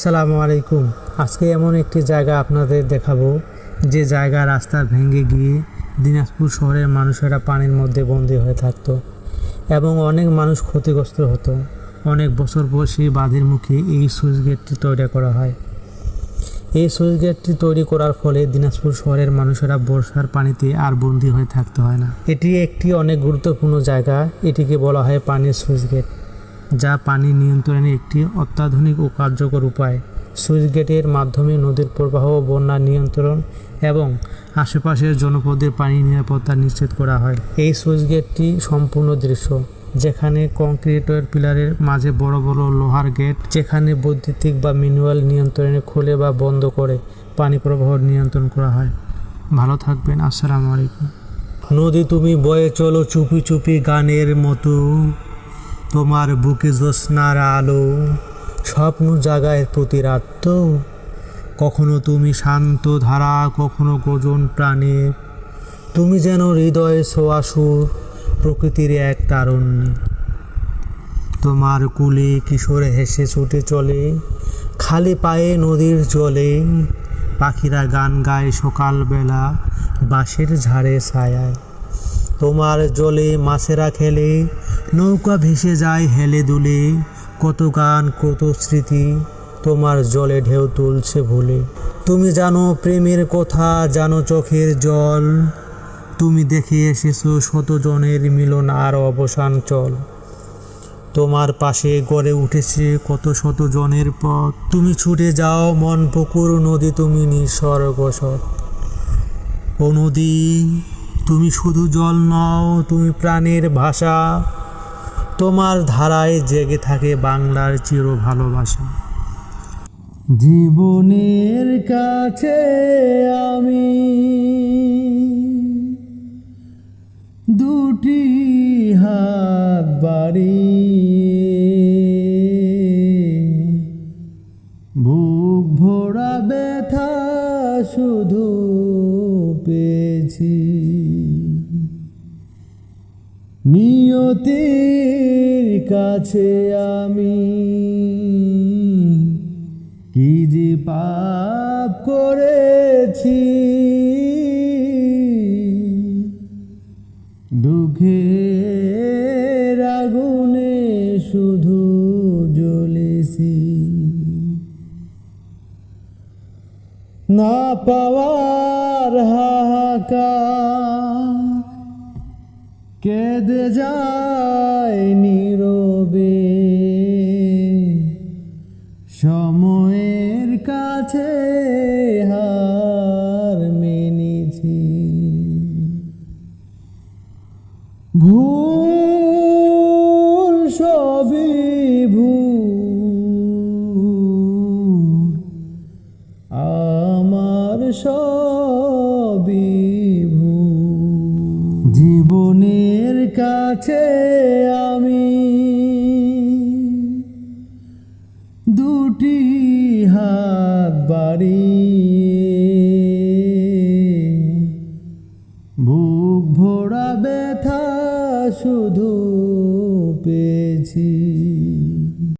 আসসালামু আলাইকুম। আজকে এমন একটি জায়গা আপনাদের দেখাবো, যে জায়গা রাস্তা ভেঙে গিয়ে দিনাজপুর শহরের মানুষেরা পানির মধ্যে বন্দী হয়ে থাকতো এবং অনেক মানুষ ক্ষতিগ্রস্ত হতো। অনেক বছর পর বাঁধের মুখে এই সুইচ গেটটি তৈরি করা হয়। এই সুইচ গেটটি তৈরি করার ফলে দিনাজপুর শহরের মানুষেরা বর্ষার পানিতে আর বন্দী হয়ে থাকতে হয় না। এটি একটি অনেক গুরুত্বপূর্ণ জায়গা। এটিকে বলা হয় পানির সুইচ গেট। যা পানি নিয়ন্ত্রণের একটি অত্যাধুনিক ও কার্যকর উপায়। সুইচ গেটের মাধ্যমে নদীর প্রবাহ বন্যা নিয়ন্ত্রণ এবং আশেপাশের জনপদের পানি নিরাপত্তা নিশ্চিত করা হয়। এই সুইচ গেটটি সম্পূর্ণ দৃশ্য, যেখানে কংক্রিটের পিলারের মাঝে বড় বড় লোহার গেট, যেখানে বৈদ্যুতিক বা ম্যানুয়াল নিয়ন্ত্রণে খুলে বা বন্ধ করে পানি প্রবাহ নিয়ন্ত্রণ করা হয়। ভালো থাকবেন, আসসালামু আলাইকুম। নদী তুমি বয়ে চলো চুপি চুপি গানের মতো। তোমার বুকে জ্যোৎস্নার আলো, স্বপ্ন জাগায় প্রতি রাত তো কখনো তুমি শান্ত ধারা, কখনো গজন প্রাণে। তুমি যেন হৃদয়ে সোয়াসুর, প্রকৃতির এক তারণ্যে। তোমার কুলে কিশোর হেসে ছুটে চলে, খালি পায়ে নদীর জলে। পাখিরা গান গায় সকালবেলা, বাঁশের ঝাড়ে ছায়ায়। তোমার জলে মাছেরা খেলে, নৌকা ভেসে যায় হেলে দুলে। কত গান, কত স্মৃতি তোমার জলে ঢেউ তুলছে ভুলে। তুমি জানো প্রেমের কথা, জানো চোখের জল। তুমি দেখে এসেছ শতজনের মিলন আর অবসান চল। তোমার পাশে গড়ে উঠেছে কত শত জনের পথ। তুমি ছুটে যাও মন পুকুর নদী তুমি নিঃস্বর্গ সৎ। ও নদী তুমি শুধু জল নও, তুমি প্রাণের ভাষা। তোমার ধারায় জেগে থাকে বাংলার চির ভালোবাসা। জীবনের কাছে আমি দুটি হাত বাড়ি বুক ভরা ব্যথা শুধু নিয়তির কাছে আমি কি যে পাপ করেছি? দুঃখের আগুনে শুধু জ্বলেছি। না পাওয়ার হাহাকার কেঁদে যায় নীরবে। সময়ের কাছে হার মেনেছি। ভুল সবই ভুল। আমার সবই কাছে আমি দুটি হাত বাড়ি বুক ভোড়া ব্যথা শুধু পেয়েছি।